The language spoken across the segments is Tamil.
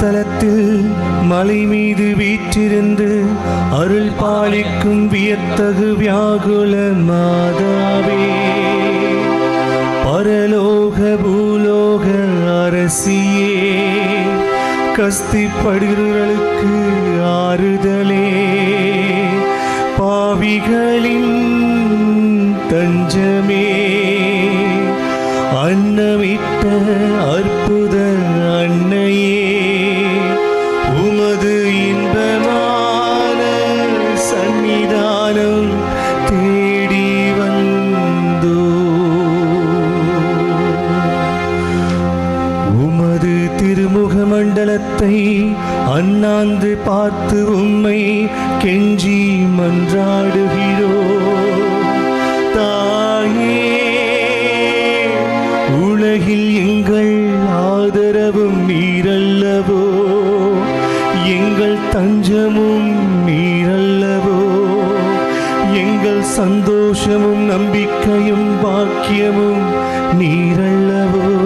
புண்ணிய மலை மீது வீற்றிருந்து அருள் பாலிக்கும் வியத்தகு வியாகுல மாதாவே. பரலோக பூலோக அரசியே கஸ்திப்படுகிறவர்களுக்கு ஆறுதலே. பாவிகளின் தஞ்சமே. மண்டலத்தை அண்ணாந்து பார்த்து உம்மை கெஞ்சி மன்றாடுகிறோ. தாயே உலகில் எங்கள் ஆதரவும் நீரல்லவோ. எங்கள் தஞ்சமும் நீரல்லவோ. எங்கள் சந்தோஷமும் நம்பிக்கையும் பாக்கியமும் நீரல்லவோ.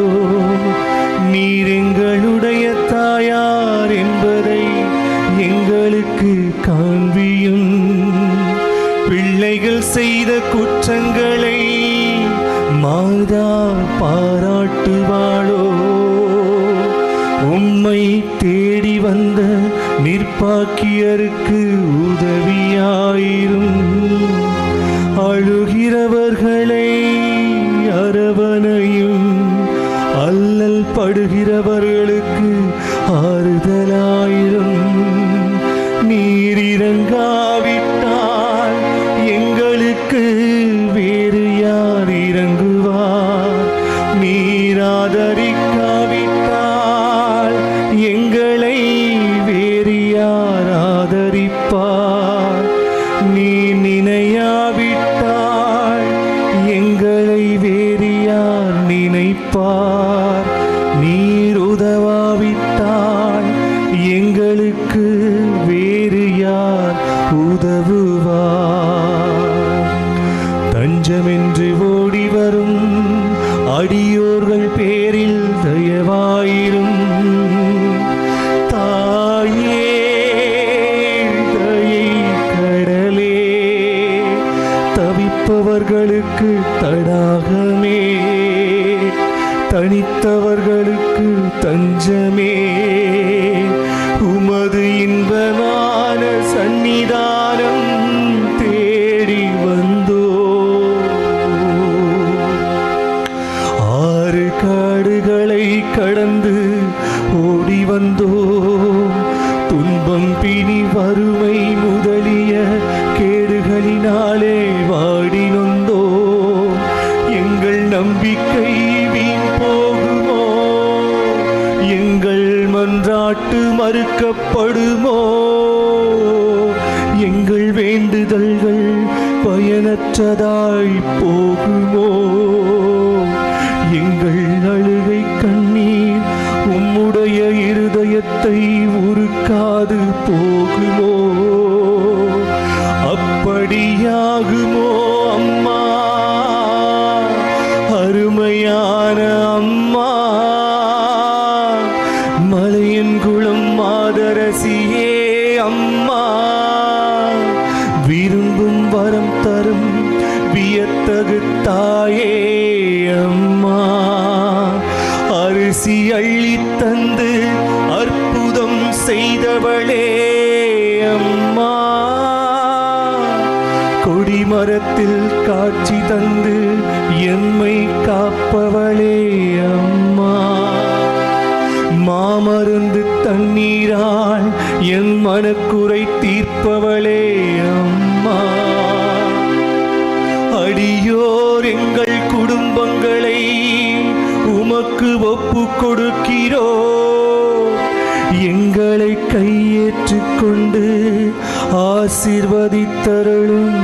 பிள்ளைகள் செய்த குற்றங்களை மாதா பாராட்டுவாளோ உம்மை தேடி வந்த நிற்பாக்கியருக்கு உதவியாயிரும். அழுகிறவர்களை அரவணையும் அல்லல் படுகிறவர்களுக்கு எங்களை வேறு யார் ஆதரிப்பார் நீ நினையாவிட்டால் எங்களை வேறு யார் நினைப்பார். நீர் உதவாவிட்டால் எங்களுக்கு வேறு யார் உதவுவார். தனித்தவர்களுக்கு தடாகமே. தனித்தவர்களுக்கு தஞ்சமே. உமது இன்பமான சந்நிதானம் தேடி வந்தோ. ஆறு காடுகளை கடந்து ஓடி வந்தோ. பயனற்றதாய் போகுமோ? எங்கள் அழுகை கண்ணீர் உம்முடைய இருதயத்தை உருக்காது போகுமோ? அப்படியாகுமோ அம்மா? அருமையான அம்மா. மலையன் குளம் மாதரசியே அம்மா. விரும்பும் வரம் தரும் வியத்தகு தாயே அம்மா. அரிசி அள்ளி தந்து அற்புதம் செய்தவளே அம்மா. கொடிமரத்தில் காட்சி தந்து எம்மை காப்பவளே அம்மா. மாமருந்து தண்ணீரால் என் மனக்குறை தீர்ப்பவளே உமக்கு ஒப்பு கொடுக்கிறோ எங்களை கையேற்றுக்கொண்டு ஆசிர்வதித்தருளும்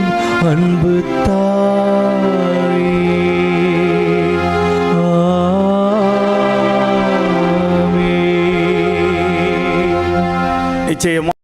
அன்பு தாயே. நிச்சயமா.